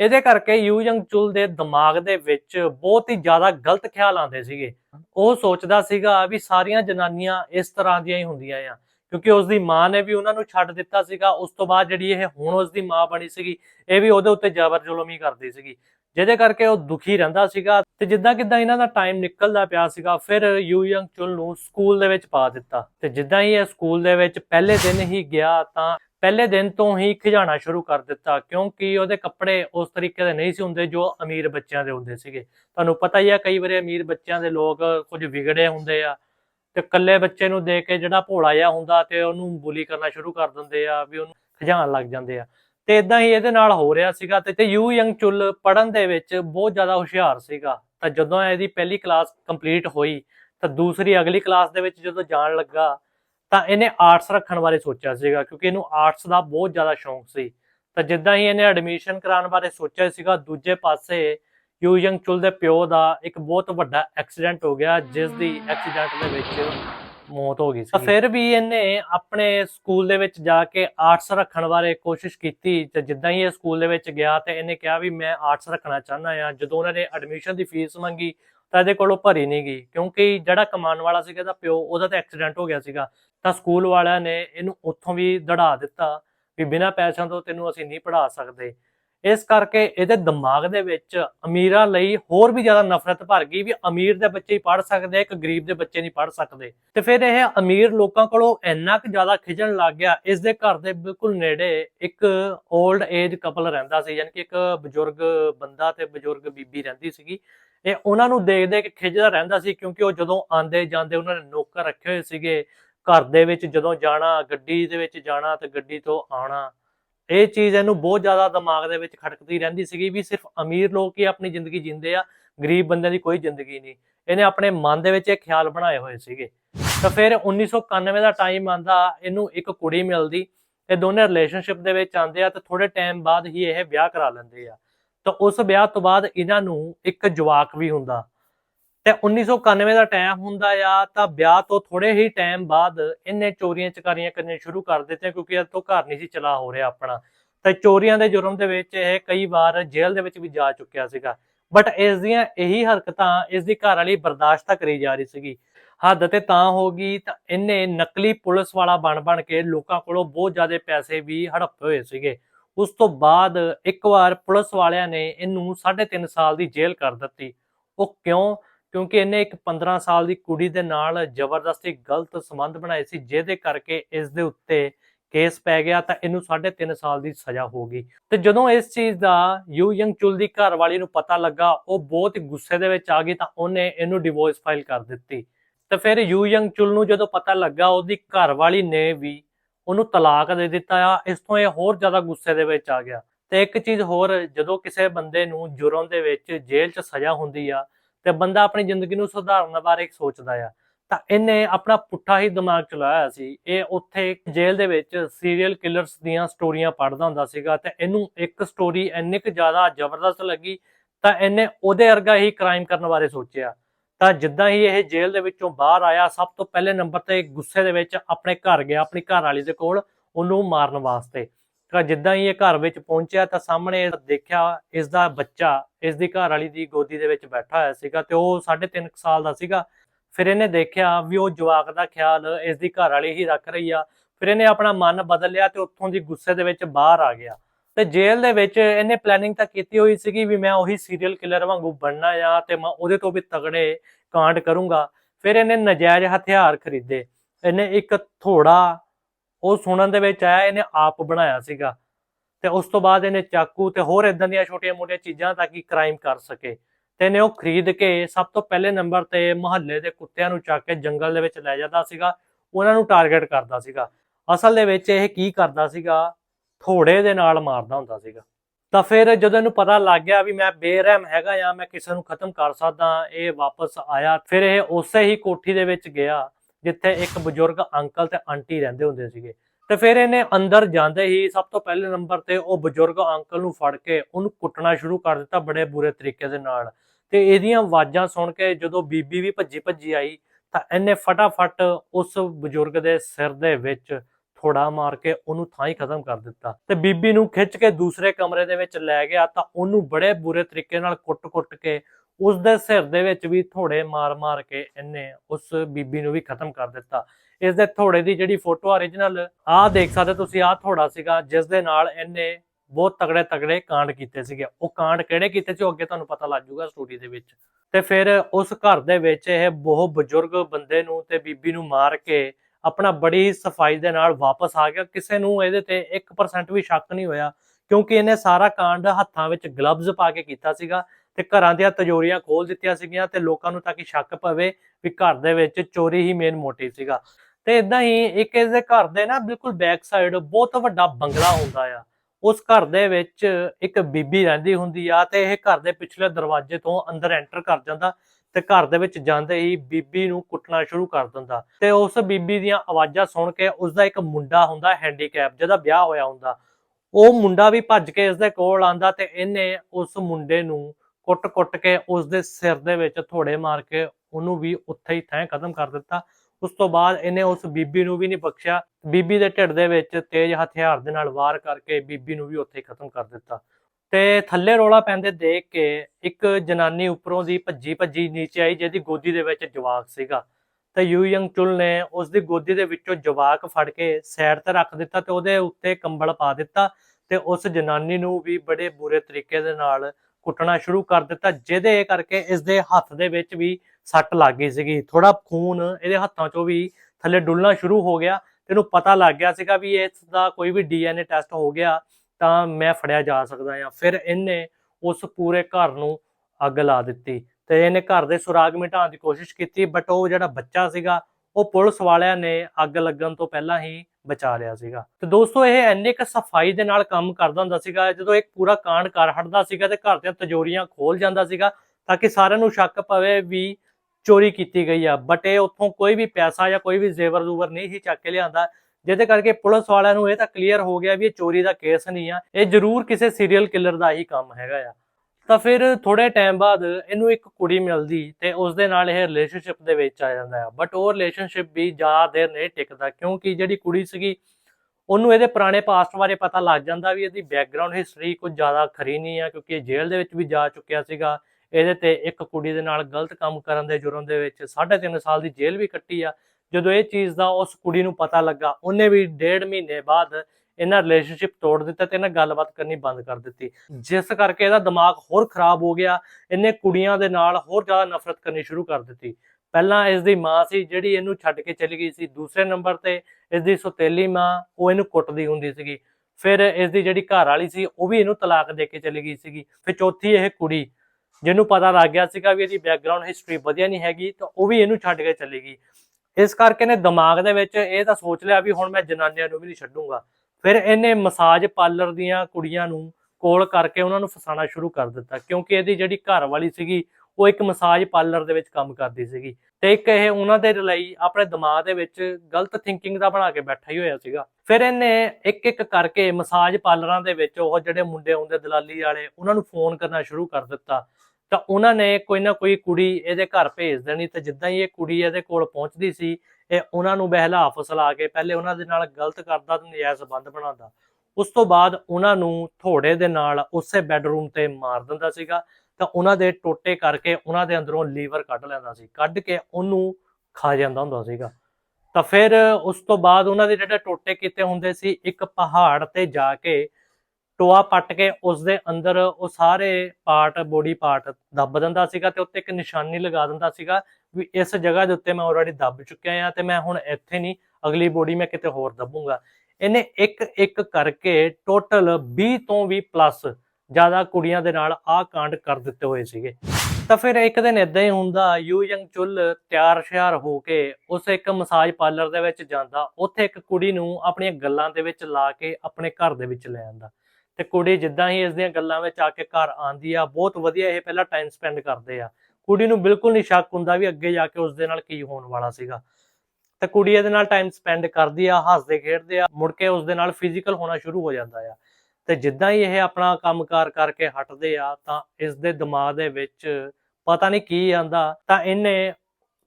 ਇਹਦੇ ਕਰਕੇ ਯੂ ਯੰਗ ਚੁਲ ਦੇ ਦਿਮਾਗ ਦੇ ਵਿੱਚ ਬਹੁਤ ਹੀ ਜ਼ਿਆਦਾ ਗਲਤ ਖਿਆਲ ਆਉਂਦੇ ਸੀਗੇ। ਉਹ ਸੋਚਦਾ ਸੀਗਾ ਵੀ ਸਾਰੀਆਂ ਜਨਾਨੀਆਂ ਇਸ ਤਰ੍ਹਾਂ ਦੀਆਂ ਹੀ ਹੁੰਦੀਆਂ ਆ, ਕਿਉਂਕਿ ਉਸ ਦੀ ਮਾਂ ਨੇ ਵੀ ਉਹਨਾਂ ਨੂੰ ਛੱਡ ਦਿੱਤਾ ਸੀਗਾ, ਉਸ ਤੋਂ ਬਾਅਦ ਜਿਹੜੀ ਇਹ ਹੁਣ ਉਸ ਦੀ ਮਾਂ ਬਣੀ ਸੀਗੀ, ਇਹ ਵੀ ਉਹਦੇ ਉੱਤੇ ਜ਼ਬਰ ਜ਼ੁਲਮ ਹੀ ਕਰਦੀ ਸੀਗੀ। ਜਿਹਦੇ ਕਰਕੇ ਉਹ ਦੁਖੀ ਰਹਿੰਦਾ ਸੀਗਾ ਤੇ ਜਿੱਦਾਂ ਕਿਦਾਂ ਇਹਨਾਂ ਦਾ ਟਾਈਮ ਨਿਕਲਦਾ ਪਿਆ ਸੀਗਾ, ਫਿਰ ਯੂ ਯੰਗ ਚੁਲ ਨੂੰ ਸਕੂਲ ਦੇ ਵਿੱਚ ਪਾ ਦਿੱਤਾ। ਤੇ ਜਿੱਦਾਂ ਹੀ ਇਹ ਸਕੂਲ ਦੇ ਵਿੱਚ ਪਹਿਲੇ ਦਿਨ ਹੀ ਗਿਆ ਤਾਂ ਪਹਿਲੇ ਦਿਨ ਤੋਂ ਹੀ ਖਿਜਾਣਾ ਸ਼ੁਰੂ ਕਰ ਦਿੱਤਾ, ਕਿਉਂਕਿ ਉਹਦੇ ਕੱਪੜੇ ਉਸ ਤਰੀਕੇ ਦੇ ਨਹੀਂ ਸੀ ਹੁੰਦੇ ਜੋ ਅਮੀਰ ਬੱਚਿਆਂ ਦੇ ਹੁੰਦੇ ਸੀਗੇ। ਤੁਹਾਨੂੰ ਪਤਾ ਹੀ ਆ, ਕਈ ਵਾਰੀ ਅਮੀਰ ਬੱਚਿਆਂ ਦੇ ਲੋਕ ਕੁਝ ਵਿਗੜੇ ਹੁੰਦੇ ਆ ਤੇ ਇਕੱਲੇ ਬੱਚੇ ਨੂੰ ਦੇਖ ਕੇ ਜਿਹੜਾ ਭੋਲਾ ਜਿਹਾ ਹੁੰਦਾ ਤੇ ਉਹਨੂੰ ਬੁਲੀ ਕਰਨਾ ਸ਼ੁਰੂ ਕਰ ਦਿੰਦੇ ਆ, ਵੀ ਉਹਨੂੰ ਖਿਜਾਣ ਲੱਗ ਜਾਂਦੇ ਆ। ਤੇ ਇਦਾਂ ਹੀ ਇਹਦੇ ਨਾਲ ਹੋ ਰਿਹਾ ਸੀਗਾ ਤੇ ਤੇ ਯੂ ਯੰਗ ਚੁੱਲ ਪੜਨ ਦੇ ਵਿੱਚ ਬਹੁਤ ਜ਼ਿਆਦਾ ਹੁਸ਼ਿਆਰ ਸੀਗਾ। ਤਾਂ ਜਦੋਂ ਇਹਦੀ ਪਹਿਲੀ ਕਲਾਸ ਕੰਪਲੀਟ ਹੋਈ, ਤਾਂ ਦੂਸਰੀ ਅਗਲੀ ਕਲਾਸ ਦੇ ਵਿੱਚ ਜਦੋਂ ਜਾਣ ਲੱਗਾ ਤਾਂ ਇਹਨੇ ਆਰਟਸ ਰੱਖਣ ਬਾਰੇ ਸੋਚਿਆ ਸੀਗਾ, ਕਿਉਂਕਿ ਇਹਨੂੰ ਆਰਟਸ ਦਾ ਬਹੁਤ ਜ਼ਿਆਦਾ ਸ਼ੌਂਕ ਸੀ। ਤਾਂ ਜਿੱਦਾਂ ਹੀ ਇਹਨੇ ਐਡਮਿਸ਼ਨ ਕਰਾਉਣ ਬਾਰੇ ਸੋਚਿਆ ਸੀਗਾ, ਦੂਜੇ ਪਾਸੇ ਯੂ ਯੰਗ ਚੁਲ ਦੇ ਪਿਓ ਦਾ ਇੱਕ ਬਹੁਤ ਵੱਡਾ ਐਕਸੀਡੈਂਟ ਹੋ ਗਿਆ, ਜਿਸ ਦੀ ਐਕਸੀਡੈਂਟ ਦੇ ਵਿੱਚ ਮੌਤ ਹੋ ਗਈ ਸੀ ਫਿਰ ਵੀ ਇਹਨੇ ਆਪਣੇ ਸਕੂਲ ਦੇ ਵਿੱਚ ਜਾ ਕੇ ਆਰਟਸ ਰੱਖਣ ਬਾਰੇ ਕੋਸ਼ਿਸ਼ ਕੀਤੀ ਤੇ ਜਿੱਦਾਂ ਹੀ ਇਹ ਸਕੂਲ ਦੇ ਵਿੱਚ ਗਿਆ ਤੇ ਇਹਨੇ ਕਿਹਾ ਵੀ ਮੈਂ ਆਰਟਸ ਰੱਖਣਾ ਚਾਹੁੰਦਾ ਆ ਜਦੋਂ ਉਹਨਾਂ ਨੇ ਐਡਮਿਸ਼ਨ ਦੀ ਫੀਸ ਮੰਗੀ ਤਾਂ ਇਹਦੇ ਕੋਲੋਂ ਭਰੀ ਨਹੀਂ ਗਈ। ਕਿਉਂਕਿ ਜਿਹੜਾ ਕਮਾਉਣ ਵਾਲਾ ਸੀਗਾ ਇਹਦਾ ਪਿਓ ਉਹਦਾ ਤਾਂ ਐਕਸੀਡੈਂਟ ਹੋ ਗਿਆ ਸੀਗਾ। ਤਾਂ ਸਕੂਲ ਵਾਲਿਆਂ ਨੇ ਇਹਨੂੰ ਉੱਥੋਂ ਵੀ ਦੜਾ ਦਿੱਤਾ ਵੀ ਬਿਨਾਂ ਪੈਸਿਆਂ ਤੋਂ ਤੈਨੂੰ ਅਸੀਂ ਨਹੀਂ ਪੜ੍ਹਾ ਸਕਦੇ। ਇਸ ਕਰਕੇ ਇਹਦੇ ਦਿਮਾਗ ਦੇ ਵਿੱਚ ਅਮੀਰਾਂ ਲਈ ਹੋਰ ਵੀ ਜ਼ਿਆਦਾ ਨਫ਼ਰਤ ਭਰ ਗਈ ਵੀ ਅਮੀਰ ਦੇ ਬੱਚੇ ਹੀ ਪੜ੍ਹ ਸਕਦੇ, ਇੱਕ ਗਰੀਬ ਦੇ ਬੱਚੇ ਨਹੀਂ ਪੜ੍ਹ ਸਕਦੇ। ਤੇ ਫਿਰ ਇਹ ਅਮੀਰ ਲੋਕਾਂ ਕੋਲੋਂ ਇੰਨਾ ਕੁ ਜ਼ਿਆਦਾ ਖਿਜਣ ਲੱਗ ਗਿਆ, ਇਸ ਦੇ ਘਰ ਦੇ ਬਿਲਕੁਲ ਨੇੜੇ ਇੱਕ 올ਡ ਏਜ ਕਪਲ ਰਹਿੰਦਾ ਸੀ, ਯਾਨੀ ਕਿ ਇੱਕ ਬਜ਼ੁਰਗ ਬੰਦਾ ਤੇ ਬਜ਼ੁਰਗ ਬੀਬੀ ਰਹਿੰਦੀ ਸੀਗੀ। ਇਹ ਉਹਨਾਂ ਨੂੰ ਦੇਖਦੇ ਦੇਖ ਕੇ ਖਿਜਦਾ ਰਹਿੰਦਾ ਸੀ ਕਿਉਂਕਿ ਉਹ ਜਦੋਂ ਆਂਦੇ ਜਾਂਦੇ ਉਹਨਾਂ ਨੇ ਨੌਕਰ ਰੱਖੇ ਹੋਏ ਸੀਗੇ, ਘਰ ਦੇ ਵਿੱਚ ਜਦੋਂ ਜਾਣਾ, ਗੱਡੀ ਦੇ ਵਿੱਚ ਜਾਣਾ ਤੇ ਗੱਡੀ ਤੋਂ ਆਉਣਾ। ਇਹ ਚੀਜ਼ ਇਹਨੂੰ ਬਹੁਤ ਜ਼ਿਆਦਾ ਦਿਮਾਗ ਦੇ ਵਿੱਚ ਖੜਕਦੀ ਰਹਿੰਦੀ ਸੀਗੀ ਵੀ ਸਿਰਫ ਅਮੀਰ ਲੋਕ ਹੀ ਆਪਣੀ ਜ਼ਿੰਦਗੀ ਜਿੰਦੇ ਆ, ਗਰੀਬ ਬੰਦਿਆਂ ਦੀ ਕੋਈ ਜ਼ਿੰਦਗੀ ਨਹੀਂ। ਇਹਨੇ ਆਪਣੇ ਮਨ ਦੇ ਵਿੱਚ ਇਹ ਖਿਆਲ ਬਣਾਏ ਹੋਏ ਸੀਗੇ। ਤਾਂ ਫਿਰ 1991 ਦਾ ਟਾਈਮ ਆਂਦਾ ਇਹਨੂੰ ਇੱਕ ਕੁੜੀ ਮਿਲਦੀ ਇਹ ਦੋਨੇ ਰਿਲੇਸ਼ਨਸ਼ਿਪ ਦੇ ਵਿੱਚ ਆਂਦੇ ਆ ਤੇ ਥੋੜੇ ਟਾਈਮ ਬਾਅਦ ਹੀ ਇਹ ਵਿਆਹ ਕਰਾ ਲੈਂਦੇ ਆ। ਤਾਂ ਉਸ ਵਿਆਹ ਤੋਂ ਬਾਅਦ ਇਹਨਾਂ ਨੂੰ ਇੱਕ ਜਵਾਕ ਵੀ ਹੁੰਦਾ। ਤੇ 1991 ਦਾ ਟਾਈਮ ਹੁੰਦਾ ਆ, ਤਾਂ ਵਿਆਹ ਤੋਂ ਥੋੜੇ ਹੀ ਟਾਈਮ ਬਾਅਦ ਇਹਨੇ ਚੋਰੀਆਂ ਚਕਾਰੀਆਂ ਕਰਨੀਆਂ ਸ਼ੁਰੂ ਕਰ ਦਿੱਤੀਆਂ ਕਿਉਂਕਿ ਇਹ ਤੋਂ ਘਰ ਨਹੀਂ ਸੀ ਚਲਾ ਹੋ ਰਿਹਾ ਆਪਣਾ। ਤੇ ਚੋਰੀਆਂ ਦੇ ਜੁਰਮ ਦੇ ਵਿੱਚ ਇਹ ਕਈ ਵਾਰ ਜੇਲ੍ਹ ਦੇ ਵਿੱਚ ਵੀ ਜਾ ਚੁੱਕਿਆ ਸੀਗਾ। ਬਟ ਇਸ ਦੀਆਂ ਇਹੀ ਹਰਕਤਾਂ ਇਸ ਦੀ ਘਰ ਵਾਲੀ ਬਰਦਾਸ਼ਤ ਤਾਂ ਕਰੀ ਜਾ ਰਹੀ ਸੀਗੀ। ਹੱਦ ਤੇ ਤਾਂ ਹੋ ਗਈ, ਤਾਂ ਇਹਨੇ ਨਕਲੀ ਪੁਲਿਸ ਵਾਲਾ ਬਣ ਬਣ ਕੇ ਲੋਕਾਂ ਕੋਲੋਂ ਬਹੁਤ ਜ਼ਿਆਦਾ ਪੈਸੇ ਵੀ ਹੜੱਪੇ ਹੋਏ ਸੀਗੇ। ਉਸ ਤੋਂ ਬਾਅਦ ਇੱਕ ਵਾਰ ਪੁਲਿਸ ਵਾਲਿਆਂ ਨੇ ਇਹਨੂੰ 3.5 ਸਾਲ ਦੀ ਜੇਲ੍ਹ ਕਰ ਦਿੱਤੀ। ਉਹ ਕਿਉਂ? ਕਿਉਂਕਿ ਇਹਨੇ ਇੱਕ 15 ਸਾਲ ਦੀ ਕੁੜੀ ਦੇ ਨਾਲ ਜ਼ਬਰਦਸਤੀ ਗਲਤ ਸੰਬੰਧ ਬਣਾਏ ਸੀ, ਜਿਹਦੇ ਕਰਕੇ ਇਸ ਦੇ ਉੱਤੇ ਕੇਸ ਪੈ ਗਿਆ ਤਾਂ ਇਹਨੂੰ 3.5 ਸਾਲ ਦੀ ਸਜ਼ਾ ਹੋ ਗਈ। ਤੇ ਜਦੋਂ ਇਸ ਚੀਜ਼ ਦਾ ਯੂ ਯੰਗ ਚੁਲ ਦੀ ਘਰ ਵਾਲੀ ਨੂੰ ਪਤਾ ਲੱਗਾ, ਉਹ ਬਹੁਤ ਗੁੱਸੇ ਦੇ ਵਿੱਚ ਆ ਗਈ ਤਾਂ ਉਹਨੇ ਇਹਨੂੰ ਡਿਵੋਰਸ ਫਾਈਲ ਕਰ ਦਿੱਤੀ। ਤੇ ਫਿਰ ਯੂ ਯੰਗ ਚੁਲ ਨੂੰ ਜਦੋਂ ਪਤਾ ਲੱਗਾ, ਉਹਦੀ ਘਰ ਵਾਲੀ ਨੇ ਵੀ ਉਹਨੂੰ ਤਲਾਕ ਦੇ ਦਿੱਤਾ ਆ, ਇਸ ਤੋਂ ਇਹ ਹੋਰ ਜ਼ਿਆਦਾ ਗੁੱਸੇ ਦੇ ਵਿੱਚ ਆ ਗਿਆ। ਤੇ ਇੱਕ ਚੀਜ਼ ਹੋਰ, ਜਦੋਂ ਕਿਸੇ ਬੰਦੇ ਨੂੰ ਜੁਰਮ ਦੇ ਵਿੱਚ ਜੇਲ੍ਹ 'ਚ ਸਜ਼ਾ ਹੁੰਦੀ ਆ ਤੇ ਬੰਦਾ ਆਪਣੀ ਜ਼ਿੰਦਗੀ ਨੂੰ ਸੁਧਾਰਨ ਬਾਰੇ ਸੋਚਦਾ ਆ। ਤਾਂ ਇਹਨੇ ਆਪਣਾ ਪੁੱਠਾ ਹੀ ਦਿਮਾਗ ਚਲਾਇਆ ਸੀ। ਇਹ ਉੱਥੇ ਜੇਲ੍ਹ ਦੇ ਵਿੱਚ ਸੀਰੀਅਲ ਕਿਲਰਸ ਦੀਆਂ ਸਟੋਰੀਆਂ ਪੜ੍ਹਦਾ ਹੁੰਦਾ ਸੀਗਾ ਤੇ ਇਹਨੂੰ ਇੱਕ ਸਟੋਰੀ ਇੰਨੀ ਕੁ ਜ਼ਿਆਦਾ ਜ਼ਬਰਦਸਤ ਲੱਗੀ ਤਾਂ ਇਹਨੇ ਉਹਦੇ ਵਰਗਾ ਹੀ ਕ੍ਰਾਈਮ ਕਰਨ ਬਾਰੇ ਸੋਚਿਆ। ਤਾਂ ਜਿੱਦਾਂ ਹੀ ਇਹ ਜੇਲ੍ਹ ਦੇ ਵਿੱਚੋਂ ਬਾਹਰ ਆਇਆ, ਸਭ ਤੋਂ ਪਹਿਲੇ ਨੰਬਰ ਤੇ ਗੁੱਸੇ ਦੇ ਵਿੱਚ ਆਪਣੇ ਘਰ ਗਿਆ, ਆਪਣੀ ਘਰ ਵਾਲੀ ਦੇ ਕੋਲ ਉਹਨੂੰ ਮਾਰਨ ਵਾਸਤੇ। ਜਿੱਦਾਂ ਹੀ ਇਹ ਘਰ ਵਿੱਚ ਪਹੁੰਚਿਆ ਤਾਂ ਸਾਹਮਣੇ ਦੇਖਿਆ ਇਸ ਦਾ ਬੱਚਾ ਇਸ ਦੀ ਘਰ ਵਾਲੀ ਦੀ ਗੋਦੀ ਦੇ ਵਿੱਚ ਬੈਠਾ ਹੋਇਆ ਸੀਗਾ ਤੇ ਉਹ 3.5 ਸਾਲ ਦਾ ਸੀਗਾ। ਫਿਰ ਇਹਨੇ ਦੇਖਿਆ ਵੀ ਉਹ ਜਵਾਕ ਦਾ ਖਿਆਲ ਇਸ ਦੀ ਘਰ ਵਾਲੀ ਹੀ ਰੱਖ ਰਹੀ ਆ। ਫਿਰ ਇਹਨੇ ਆਪਣਾ ਮਨ ਬਦਲ ਲਿਆ ਤੇ ਉੱਥੋਂ ਦੀ ਗੁੱਸੇ ਦੇ ਵਿੱਚ ਬਾਹਰ ਆ ਗਿਆ। ਤੇ ਜੇਲ੍ਹ ਦੇ ਵਿੱਚ ਇਹਨੇ ਪਲੈਨਿੰਗ ਤਾਂ ਕੀਤੀ ਹੋਈ ਸੀਗੀ ਵੀ ਮੈਂ ਉਹੀ ਸੀਰੀਅਲ ਕਿਲਰ ਵਾਂਗੂ ਬਣਨਾ ਆ ਤੇ ਮੈਂ ਉਹਦੇ ਤੋਂ ਵੀ ਤਗੜੇ ਕਾਂਡ ਕਰੂੰਗਾ। ਫਿਰ ਇਹਨੇ ਨਜਾਇਜ਼ ਹਥਿਆਰ ਖਰੀਦੇ। ਇਹਨੇ ਇੱਕ ਥੋੜਾ ਉਹ ਸੁਣਨ ਦੇ ਵਿੱਚ ਆਇਆ, ਇਹਨੇ ਆਪ ਬਣਾਇਆ ਸੀਗਾ। ਤੇ ਉਸ ਤੋਂ ਬਾਅਦ ਇਹਨੇ ਚਾਕੂ ਤੇ ਹੋਰ ਇਦਾਂ ਦੀਆਂ ਛੋਟੀਆਂ-ਮੋਟੀਆਂ ਚੀਜ਼ਾਂ ਤਾਂ ਕਿ ਕ੍ਰਾਈਮ ਕਰ ਸਕੇ। ਤੇ ਇਹਨੇ ਉਹ ਖਰੀਦ ਕੇ ਸਭ ਤੋਂ ਪਹਿਲੇ ਨੰਬਰ ਤੇ ਮੁਹੱਲੇ ਦੇ ਕੁੱਤਿਆਂ ਨੂੰ ਚੱਕ ਕੇ ਜੰਗਲ ਦੇ ਵਿੱਚ ਲੈ ਜਾਂਦਾ ਸੀਗਾ। ਉਹਨਾਂ ਨੂੰ ਟਾਰਗੇਟ ਕਰਦਾ ਸੀਗਾ। ਅਸਲ ਦੇ ਵਿੱਚ ਇਹ ਕੀ ਕਰਦਾ ਸੀਗਾ? ਥੋੜੇ ਦੇ ਨਾਲ ਮਾਰਦਾ ਹੁੰਦਾ ਸੀਗਾ। ਤਾਂ ਫਿਰ ਜਦੋਂ ਇਹਨੂੰ ਪਤਾ ਲੱਗ ਗਿਆ ਵੀ ਮੈਂ ਬੇਰਹਿਮ ਹੈਗਾ ਆ ਮੈਂ ਕਿਸੇ ਨੂੰ ਖਤਮ ਕਰ ਸਕਦਾ, ਇਹ ਵਾਪਸ ਆਇਆ। ਫਿਰ ਇਹ ਉਸੇ ਹੀ ਕੋਠੀ ਦੇ ਵਿੱਚ ਗਿਆ। ਜਿੱਥੇ ਇੱਕ ਬਜ਼ੁਰਗ ਅੰਕਲ ਤੇ ਆਂਟੀ ਰਹਿੰਦੇ ਹੁੰਦੇ ਸੀਗੇ। ਤੇ ਫਿਰ ਇਹਨੇ ਅੰਦਰ ਜਾਂਦੇ ਹੀ ਸਭ ਤੋਂ ਪਹਿਲੇ ਨੰਬਰ ਤੇ ਉਹ ਬਜ਼ੁਰਗ ਅੰਕਲ ਨੂੰ ਫੜ ਕੇ ਉਹਨੂੰ ਕੁੱਟਣਾ ਸ਼ੁਰੂ ਕਰ ਦਿੱਤਾ ਬੜੇ ਬੁਰੇ ਤਰੀਕੇ ਦੇ ਨਾਲ। ਤੇ ਇਹਦੀਆਂ ਆਵਾਜ਼ਾਂ ਸੁਣ ਕੇ ਜਦੋਂ ਬੀਬੀ ਵੀ ਭੱਜੀ ਭੱਜੀ ਆਈ ਤਾਂ ਇਹਨੇ ਫਟਾਫਟ ਉਸ ਬਜ਼ੁਰਗ ਦੇ ਸਿਰ ਦੇ ਵਿੱਚ ਥੋੜਾ ਮਾਰ ਕੇ ਉਹਨੂੰ ਥਾਂ ਹੀ ਖਤਮ ਕਰ ਦਿੱਤਾ। ਤੇ ਬੀਬੀ ਨੂੰ ਖਿੱਚ ਕੇ ਦੂਸਰੇ ਕਮਰੇ ਦੇ ਵਿੱਚ ਲੈ ਗਿਆ ਤਾਂ ਉਹਨੂੰ ਬੜੇ ਬੁਰੇ ਤਰੀਕੇ ਨਾਲ ਕੁੱਟ-ਕੁੱਟ ਕੇ ਉਸ ਦੇ ਸਿਰ ਦੇ ਵਿੱਚ ਵੀ ਥੋੜੇ ਮਾਰ-ਮਾਰ ਕੇ ਇਹਨੇ ਉਸ ਬੀਬੀ ਨੂੰ ਵੀ ਖਤਮ ਕਰ ਦਿੱਤਾ। ਇਸ ਦੇ ਥੋੜੇ ਦੀ ਜਿਹੜੀ ਫੋਟੋ ਓਰੀਜਨਲ ਆਹ ਦੇਖ ਸਕਦੇ ਤੁਸੀਂ, ਆਹ ਥੋੜਾ ਸੀਗਾ ਜਿਸ ਦੇ ਨਾਲ ਇਹਨੇ ਬਹੁਤ ਤਗੜੇ ਤਗੜੇ ਕਾਂਡ ਕੀਤੇ ਸੀਗੇ। ਉਹ ਕਾਂਡ ਕਿਹੜੇ ਕੀਤੇ ਸੀ ਉਹ ਅੱਗੇ ਤੁਹਾਨੂੰ ਪਤਾ ਲੱਗ ਜਾਊਗਾ ਸਟੋਰੀ ਦੇ ਵਿੱਚ। ਤੇ ਫਿਰ ਉਸ ਘਰ ਦੇ ਵਿੱਚ ਇਹ ਬਹੁਤ ਬਜ਼ੁਰਗ ਬੰਦੇ ਨੂੰ ਤੇ ਬੀਬੀ ਨੂੰ ਮਾਰ ਕੇ ਆਪਣਾ ਬੜੀ ਸਫ਼ਾਈ ਦੇ ਨਾਲ ਵਾਪਸ ਆ ਗਿਆ। ਕਿਸੇ ਨੂੰ ਇਹਦੇ ਤੇ 1% ਵੀ ਸ਼ੱਕ ਨਹੀਂ ਹੋਇਆ ਕਿਉਂਕਿ ਇਹਨੇ ਸਾਰਾ ਕਾਂਡ ਹੱਥਾਂ ਵਿੱਚ ਗਲਵਜ਼ ਪਾ ਕੇ ਕੀਤਾ ਸੀਗਾ। ਤੇ ਘਰਾਂ ਦੀਆਂ ਤਜੋਰੀਆਂ ਖੋਲ ਦਿੱਤੀਆਂ ਸੀਗੀਆਂ ਤੇ ਲੋਕਾਂ ਨੂੰ ਤਾਂ ਕਿ ਸ਼ੱਕ ਪਵੇ ਵੀ ਘਰ ਦੇ ਵਿੱਚ ਚੋਰੀ ਹੀ ਮੇਨ ਮੋਟਿਵ ਸੀਗਾ। ਤੇ ਇਦਾਂ ਹੀ ਇੱਕ ਇਸ ਦੇ ਘਰ ਦੇ ਨਾ ਬਿਲਕੁਲ ਬੈਕ ਸਾਈਡ ਬਹੁਤ ਵੱਡਾ ਬੰਗਲਾ ਹੁੰਦਾ ਆ। ਉਸ ਘਰ ਦੇ ਵਿੱਚ ਇੱਕ ਬੀਬੀ ਰਹਿੰਦੀ ਹੁੰਦੀ ਆ ਤੇ ਇਹ ਘਰ ਦੇ ਪਿਛਲੇ ਦਰਵਾਜ਼ੇ ਤੋਂ ਅੰਦਰ ਐਂਟਰ ਕਰ ਜਾਂਦਾ ਤੇ ਘਰ ਦੇ ਵਿੱਚ ਜਾਂਦੇ ਹੀ ਬੀਬੀ ਨੂੰ ਕੁੱਟਣਾ ਸ਼ੁਰੂ ਕਰ ਦਿੰਦਾ। ਤੇ ਉਸ ਬੀਬੀ ਦੀਆਂ ਆਵਾਜ਼ਾਂ ਸੁਣ ਕੇ ਉਸ ਦਾ ਇੱਕ ਮੁੰਡਾ ਹੁੰਦਾ ਹੈਂਡੀਕੈਪ ਜਿਹਦਾ ਵਿਆਹ ਹੋਇਆ ਹੁੰਦਾ। ਉਹ ਮੁੰਡਾ ਵੀ ਭੱਜ ਕੇ ਇਸ ਦੇ ਕੋਲ ਆਂਦਾ ਤੇ ਇਹਨੇ ਉਸ ਮੁੰਡੇ ਨੂੰ ਕੁੱਟ-ਕੁੱਟ ਕੇ ਉਸ ਦੇ ਸਿਰ ਦੇ ਵਿੱਚ ਥੋੜੇ ਮਾਰ ਕੇ ਉਹਨੂੰ ਵੀ ਉੱਥੇ ਹੀ ਥੈਂ ਖਤਮ ਕਰ ਦਿੱਤਾ। ਉਸ ਤੋਂ ਬਾਅਦ ਇਹਨੇ ਉਸ ਬੀਬੀ ਨੂੰ ਵੀ ਨਹੀਂ ਬਖਸ਼ਿਆ। ਬੀਬੀ ਦੇ ਢਿੱਡ ਦੇ ਵਿੱਚ ਤੇਜ਼ ਹਥਿਆਰ ਦੇ ਨਾਲ ਵਾਰ ਕਰਕੇ ਬੀਬੀ ਨੂੰ ਵੀ ਉੱਥੇ ਹੀ ਖਤਮ ਕਰ ਦਿੱਤਾ। ਤੇ ਥੱਲੇ ਰੋਲਾ ਪੈਂਦੇ ਦੇਖ ਕੇ ਇੱਕ ਜਨਾਨੀ ਉੱਪਰੋਂ ਦੀ ਭੱਜੀ ਭੱਜੀ ਨੀਚੇ ਆਈ, ਜਿਹਦੀ ਗੋਦੀ ਦੇ ਵਿੱਚ ਜਵਾਕ ਸੀਗਾ। ਤੇ ਯੂ ਯੰਗ ਚੁਲ ਨੇ ਉਸ ਦੀ ਗੋਦੀ ਦੇ ਵਿੱਚੋਂ ਜਵਾਕ ਫੜ ਕੇ ਸਾਈਡ ਤੇ ਰੱਖ ਦਿੱਤਾ ਤੇ ਉਹਦੇ ਉੱਤੇ ਕੰਬਲ ਪਾ ਦਿੱਤਾ ਤੇ ਉਸ ਜਨਾਨੀ ਨੂੰ ਵੀ ਬੜੇ ਬੁਰੇ ਤਰੀਕੇ ਦੇ ਨਾਲ ਕੁੱਟਣਾ ਸ਼ੁਰੂ ਕਰ ਦਿੱਤਾ, ਜਿਹਦੇ ਕਰਕੇ ਇਸ ਦੇ ਹੱਥ ਦੇ ਵਿੱਚ ਵੀ ਸੱਟ ਲੱਗ ਗਈ ਸੀਗੀ। ਥੋੜਾ ਖੂਨ ਇਹਦੇ ਹੱਥਾਂ 'ਚੋਂ ਵੀ ਥੱਲੇ ਡੁੱਲਣਾ ਸ਼ੁਰੂ ਹੋ ਗਿਆ। ਤੈਨੂੰ ਪਤਾ ਲੱਗ ਗਿਆ ਸੀਗਾ ਵੀ ਇਸ ਦਾ ਕੋਈ ਵੀ ਡੀਐਨਏ ਟੈਸਟ ਹੋ ਗਿਆ ਤਾਂ ਮੈਂ ਫੜਿਆ ਜਾ ਸਕਦਾ ਆ ਫਿਰ ਇਹਨੇ ਉਸ ਪੂਰੇ ਘਰ ਨੂੰ ਅੱਗ ਲਾ ਦਿੱਤੀ ਤੇ ਇਹਨੇ ਘਰ ਦੇ ਸੁਰਾਗ ਮਿਟਾਉਣ ਦੀ ਕੋਸ਼ਿਸ਼ ਕੀਤੀ ਬਟ ਉਹ ਜਿਹੜਾ ਬੱਚਾ ਸੀਗਾ ਉਹ ਪੁਲਿਸ ਵਾਲਿਆਂ ਨੇ ਅੱਗ ਲੱਗਣ ਤੋਂ ਪਹਿਲਾਂ ਹੀ ਬਚਾ ਲਿਆ ਸੀਗਾ। ਤੇ ਦੋਸਤੋ, ਇਹ ਇੰਨੇ ਕ ਸਫ਼ਾਈ ਦੇ ਨਾਲ ਕੰਮ ਕਰਦਾ ਹੁੰਦਾ ਸੀਗਾ, ਜਦੋਂ ਇੱਕ ਪੂਰਾ ਕਾਂਡ ਕਰ ਹਟਦਾ ਸੀਗਾ ਤੇ ਘਰ ਦੀਆਂ ਤਜੋਰੀਆਂ ਖੋਲ ਜਾਂਦਾ ਸੀਗਾ ਤਾਂ ਕਿ ਸਾਰਿਆਂ ਨੂੰ ਸ਼ੱਕ ਪਵੇ ਵੀ ਚੋਰੀ ਕੀਤੀ ਗਈ ਆ। ਬਟ ਇਹ ਉੱਥੋਂ ਕੋਈ ਵੀ ਪੈਸਾ ਜਾਂ ਕੋਈ ਵੀ ਜ਼ੇਵਰ ਜ਼ੂਵਰ ਨਹੀਂ ਹੀ ਚੱਕ ਕੇ ਲਿਆਂਦਾ, ਜਿਹਦੇ ਕਰਕੇ ਪੁਲਿਸ ਵਾਲਿਆਂ ਨੂੰ ਇਹ ਤਾਂ ਕਲੀਅਰ ਹੋ ਗਿਆ ਵੀ ਇਹ ਚੋਰੀ ਦਾ ਕੇਸ ਨਹੀਂ ਆ। ਇਹ ਜ਼ਰੂਰ ਕਿਸੇ ਸੀਰੀਅਲ ਕਿਲਰ ਦਾ ਹੀ ਕੰਮ ਹੈਗਾ ਆ। ਤਾਂ ਫਿਰ ਥੋੜੇ ਟਾਈਮ ਬਾਅਦ ਇਹਨੂੰ ਇੱਕ ਕੁੜੀ ਮਿਲਦੀ ਤੇ ਉਸ ਦੇ ਨਾਲ ਇਹ ਰਿਲੇਸ਼ਨਸ਼ਿਪ ਦੇ ਵਿੱਚ ਆ ਜਾਂਦਾ ਆ। ਬਟ ਉਹ ਰਿਲੇਸ਼ਨਸ਼ਿਪ ਵੀ ਜ਼ਿਆਦਾ ਦੇਰ ਨਹੀਂ ਟਿਕਦਾ ਕਿਉਂਕਿ ਜਿਹੜੀ ਕੁੜੀ ਸੀਗੀ, ਉਹਨੂੰ ਇਹਦੇ ਪੁਰਾਣੇ ਪਾਸਟ ਬਾਰੇ ਪਤਾ ਲੱਗ ਜਾਂਦਾ ਵੀ ਇਹਦੀ ਬੈਕਗ੍ਰਾਉਂਡ ਹਿਸਟਰੀ ਕੁਝ ਜ਼ਿਆਦਾ ਖਰੀ ਨਹੀਂ ਆ ਕਿਉਂਕਿ ਇਹ ਜੇਲ੍ਹ ਦੇ ਵਿੱਚ ਵੀ ਜਾ ਚੁੱਕਿਆ ਸੀਗਾ। ਇਹਦੇ ਤੇ ਇੱਕ ਕੁੜੀ ਦੇ ਨਾਲ ਗਲਤ ਕੰਮ ਕਰਨ ਦੇ ਜੁਰਮ ਦੇ ਵਿੱਚ 3.5 ਸਾਲ ਦੀ ਜੇਲ੍ਹ ਵੀ ਕੱਟੀ ਆ। ਜਦੋਂ ਇਹ ਚੀਜ਼ ਦਾ ਉਸ ਕੁੜੀ ਨੂੰ ਪਤਾ ਲੱਗਾ, ਉਹਨੇ ਵੀ ਡੇਢ ਮਹੀਨੇ ਬਾਅਦ ਇਹਨਾਂ ਰਿਲੇਸ਼ਨਸ਼ਿਪ ਤੋੜ ਦਿੱਤਾ ਤੇ ਇਹਨਾਂ ਗੱਲਬਾਤ ਕਰਨੀ ਬੰਦ ਕਰ ਦਿੱਤੀ। ਜਿਸ ਕਰਕੇ ਇਹਦਾ ਦਿਮਾਗ ਹੋਰ ਖਰਾਬ ਹੋ ਗਿਆ ਇਹਨੇ ਕੁੜੀਆਂ ਦੇ ਨਾਲ ਹੋਰ ਜ਼ਿਆਦਾ ਨਫ਼ਰਤ ਕਰਨੀ ਸ਼ੁਰੂ ਕਰ ਦਿੱਤੀ। ਪਹਿਲਾਂ ਇਸ ਦੀ ਮਾਂ ਸੀ ਜਿਹੜੀ ਇਹਨੂੰ ਛੱਡ ਕੇ ਚਲੀ ਗਈ ਸੀ ਦੂਸਰੇ ਨੰਬਰ ਤੇ ਇਸ ਦੀ ਸੌਤੇਲੀ ਮਾਂ ਉਹ ਇਹਨੂੰ ਕੁੱਟਦੀ ਹੁੰਦੀ ਸੀਗੀ। ਫਿਰ ਇਸ ਦੀ ਜਿਹੜੀ ਘਰ ਵਾਲੀ ਸੀ ਉਹ ਵੀ ਇਹਨੂੰ ਤਲਾਕ ਦੇ ਕੇ ਚਲੀ ਗਈ ਸੀਗੀ। ਫਿਰ ਚੌਥੀ ਇਹ ਕੁੜੀ ਜਿਹਨੂੰ ਪਤਾ ਲੱਗ ਗਿਆ ਸੀਗਾ ਵੀ ਇਹਦੀ ਬੈਕਗ੍ਰਾਉਂਡ ਹਿਸਟਰੀ ਵਧੀਆ ਨਹੀਂ ਹੈਗੀ ਤਾਂ ਉਹ ਵੀ ਇਹਨੂੰ ਛੱਡ ਕੇ ਚਲੀ ਗਈ। ਇਸ ਕਰਕੇ ਨੇ ਦਿਮਾਗ ਦੇ ਵਿੱਚ ਇਹ ਤਾਂ ਸੋਚ ਲਿਆ ਵੀ ਹੁਣ ਮੈਂ ਜਨਾਨੀਆਂ ਨੂੰ ਵੀ ਨਹੀਂ ਛੱਡੂੰਗਾ। ਫਿਰ ਇਹਨੇ ਮਸਾਜ ਪਾਰਲਰ ਦੀਆਂ ਕੁੜੀਆਂ ਨੂੰ ਕੋਲ ਕਰਕੇ ਉਹਨਾਂ ਨੂੰ ਫਸਾਉਣਾ ਸ਼ੁਰੂ ਕਰ ਦਿੱਤਾ, ਕਿਉਂਕਿ ਇਹਦੀ ਜਿਹੜੀ ਘਰ ਵਾਲੀ ਸੀਗੀ, ਉਹ ਇੱਕ ਮਸਾਜ ਪਾਰਲਰ ਦੇ ਵਿੱਚ ਕੰਮ ਕਰਦੀ ਸੀਗੀ ਤੇ ਇੱਕ ਇਹ ਉਹਨਾਂ ਦੇ ਲਈ ਆਪਣੇ ਦਿਮਾਗ ਦੇ ਵਿੱਚ ਗਲਤ ਥਿੰਕਿੰਗ ਦਾ ਬਣਾ ਕੇ ਬੈਠਾ ਹੀ ਹੋਇਆ ਸੀਗਾ। ਫਿਰ ਇਹਨੇ ਇੱਕ ਇੱਕ ਕਰਕੇ ਮਸਾਜ ਪਾਰਲਰਾਂ ਦੇ ਵਿੱਚ ਉਹ ਜਿਹੜੇ ਮੁੰਡੇ ਹੁੰਦੇ ਦਲਾਲੀ ਵਾਲੇ, ਉਹਨਾਂ ਨੂੰ ਫੋਨ ਕਰਨਾ ਸ਼ੁਰੂ ਕਰ ਦਿੱਤਾ। ਤਾਂ ਉਹਨਾਂ ਨੇ ਕੋਈ ਨਾ ਕੋਈ ਕੁੜੀ ਇਹਦੇ ਘਰ ਭੇਜ ਦੇਣੀ ਤੇ ਜਿੱਦਾਂ ਹੀ ਇਹ ਕੁੜੀ ਇਹਦੇ ਕੋਲ ਪਹੁੰਚਦੀ ਸੀ ਇਹ ਉਹਨਾਂ ਨੂੰ ਬਹਿਲਾ ਫਸਲਾ ਕੇ ਪਹਿਲੇ ਉਹਨਾਂ ਦੇ ਨਾਲ ਗਲਤ ਕਰਦਾ ਤੇ ਨਜਾਇਜ਼ ਸੰਬੰਧ ਬਣਾਉਂਦਾ। ਉਸ ਤੋਂ ਬਾਅਦ ਉਹਨਾਂ ਨੂੰ ਥੋੜੇ ਦੇ ਨਾਲ ਉਸੇ ਬੈੱਡਰੂਮ ਤੇ ਮਾਰ ਦਿੰਦਾ ਸੀਗਾ ਤਾਂ ਉਹਨਾਂ ਦੇ ਟੋਟੇ ਕਰਕੇ ਉਹਨਾਂ ਦੇ ਅੰਦਰੋਂ ਲੀਵਰ ਕੱਢ ਲੈਂਦਾ ਸੀ, ਕੱਢ ਕੇ ਉਹਨੂੰ ਖਾ ਜਾਂਦਾ ਹੁੰਦਾ ਸੀਗਾ। ਤਾਂ ਫਿਰ ਉਸ ਤੋਂ ਬਾਅਦ ਉਹਨਾਂ ਦੇ ਜਿਹੜੇ ਟੋਟੇ ਕੀਤੇ ਹੁੰਦੇ ਸੀ, ਇੱਕ ਪਹਾੜ ਤੇ ਜਾ ਕੇ ਟੋਆ ਪੱਟ ਕੇ ਉਸ ਦੇ ਅੰਦਰ ਉਹ ਸਾਰੇ ਪਾਰਟ ਬੋਡੀ ਪਾਰਟ ਦੱਬ ਦਿੰਦਾ ਸੀਗਾ ਤੇ ਉੱਤੇ ਇੱਕ ਨਿਸ਼ਾਨੀ ਲਗਾ ਦਿੰਦਾ ਸੀਗਾ ਵੀ ਇਸ ਜਗ੍ਹਾ ਦੇ ਉੱਤੇ ਮੈਂ ਆਲਰੇਡੀ ਦੱਬ ਚੁੱਕਿਆ ਆ ਤੇ ਮੈਂ ਹੁਣ ਇੱਥੇ ਨਹੀਂ, ਅਗਲੀ ਬੋਡੀ ਮੈਂ ਕਿਤੇ ਹੋਰ ਦੱਬੂਗਾ। ਇਹਨੇ ਇੱਕ ਇੱਕ ਕਰਕੇ ਟੋਟਲ 20 ਤੋਂ ਵੀ ਪਲੱਸ ਜ਼ਿਆਦਾ ਕੁੜੀਆਂ ਦੇ ਨਾਲ ਆ ਕਾਂਡ ਕਰ ਦਿੱਤੇ ਹੋਏ ਸੀਗੇ। ਤਾਂ ਫਿਰ ਇੱਕ ਦਿਨ ਇਦਾਂ ਹੀ ਹੁੰਦਾ, ਯੂ ਯੰਗ ਚੁੱਲ ਤਿਆਰ ਸ਼ਿਆਰ ਹੋ ਕੇ ਉਸ ਇੱਕ ਮਸਾਜ ਪਾਰਲਰ ਦੇ ਵਿੱਚ ਜਾਂਦਾ, ਉੱਥੇ ਇੱਕ ਕੁੜੀ ਨੂੰ ਆਪਣੀਆਂ ਗੱਲਾਂ ਦੇ ਵਿੱਚ ਲਾ ਕੇ ਆਪਣੇ ਘਰ ਦੇ ਵਿੱਚ ਲੈ ਆਂਦਾ। ਤੇ ਕੁੜੀ ਜਿੱਦਾਂ ਹੀ ਇਸ ਦੀਆਂ ਗੱਲਾਂ ਵਿੱਚ ਆ ਕੇ ਘਰ ਆਂਦੀ ਆ, ਬਹੁਤ ਵਧੀਆ ਇਹ ਪਹਿਲਾਂ ਟਾਈਮ ਸਪੈਂਡ ਕਰਦੇ ਆ। ਕੁੜੀ ਨੂੰ ਬਿਲਕੁਲ ਨਹੀਂ ਸ਼ੱਕ ਹੁੰਦਾ ਵੀ ਅੱਗੇ ਜਾ ਕੇ ਉਸ ਦੇ ਨਾਲ ਕੀ ਹੋਣ ਵਾਲਾ ਸੀਗਾ। ਤੇ ਕੁੜੀ ਇਹਦੇ ਨਾਲ ਟਾਈਮ ਸਪੈਂਡ ਕਰਦੀ ਆ, ਹੱਸਦੇ ਖੇਡਦੇ ਆ, ਮੁੜ ਕੇ ਉਸ ਦੇ ਨਾਲ ਫਿਜ਼ੀਕਲ ਹੋਣਾ ਸ਼ੁਰੂ ਹੋ ਜਾਂਦਾ ਆ। ਤੇ ਜਿੱਦਾਂ ਹੀ ਇਹ ਆਪਣਾ ਕੰਮਕਾਰ ਕਰਕੇ ਹਟਦੇ ਆ, ਤਾਂ ਇਸ ਦੇ ਦਿਮਾਗ ਦੇ ਵਿੱਚ ਪਤਾ ਨਹੀਂ ਕੀ ਆਂਦਾ ਤਾਂ ਇਹਨੇ